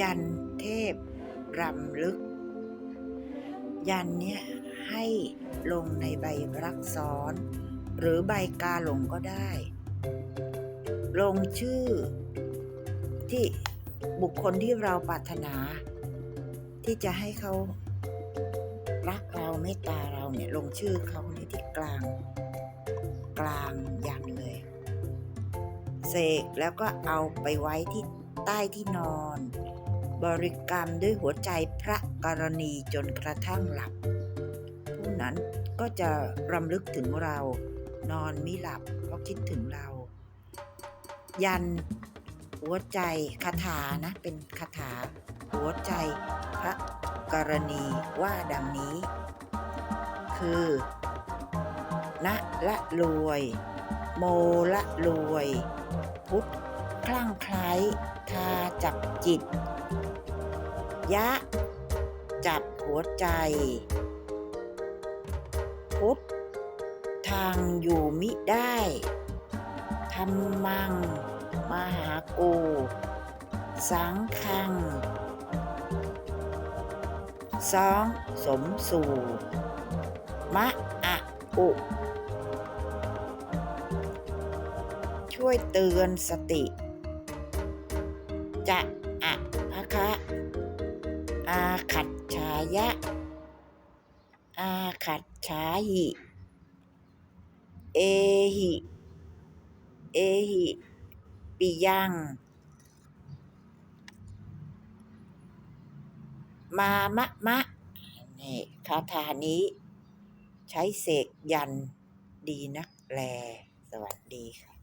ยันเทพรำลึก ยันเนี่ยให้ลงในใบรักซ้อน หรือใบกาหลงก็ได้ ลงชื่อ ที่บุคคลที่เราปรารถนา ที่จะให้เขารักเราเมตตาเราเนี่ยลงชื่อเขาในที่กลาง กลางยันเลยเสกแล้วก็เอาไปไว้ที่ใต้ที่นอน บริกรรมด้วยหัวใจพระกรณีจนกระทั่งหลับ ผู้นั้นก็จะรำลึกถึงเรา นอนไม่หลับเพราะคิดถึงเรา ยันหัวใจคาถานะ เป็นคาถา หัวใจพระกรณีว่าดังนี้ คือณละรวย โมละรวย พุทธคลั่งไคล้ทาจับจิต ยะ จับหัวใจ พุทธทางอยู่มิได้ธรรมัง มหาโก สังคังสองสมสู่ มะอะอุ ช่วยเตือนสติ จะอะภะคะ อาขัดฉายะ อาขัดฉาหิ เอหิ เอหิปิยัง มามะมะนี่คาถานี้ ใช้เสกยันดีนักแล สวัสดีค่ะ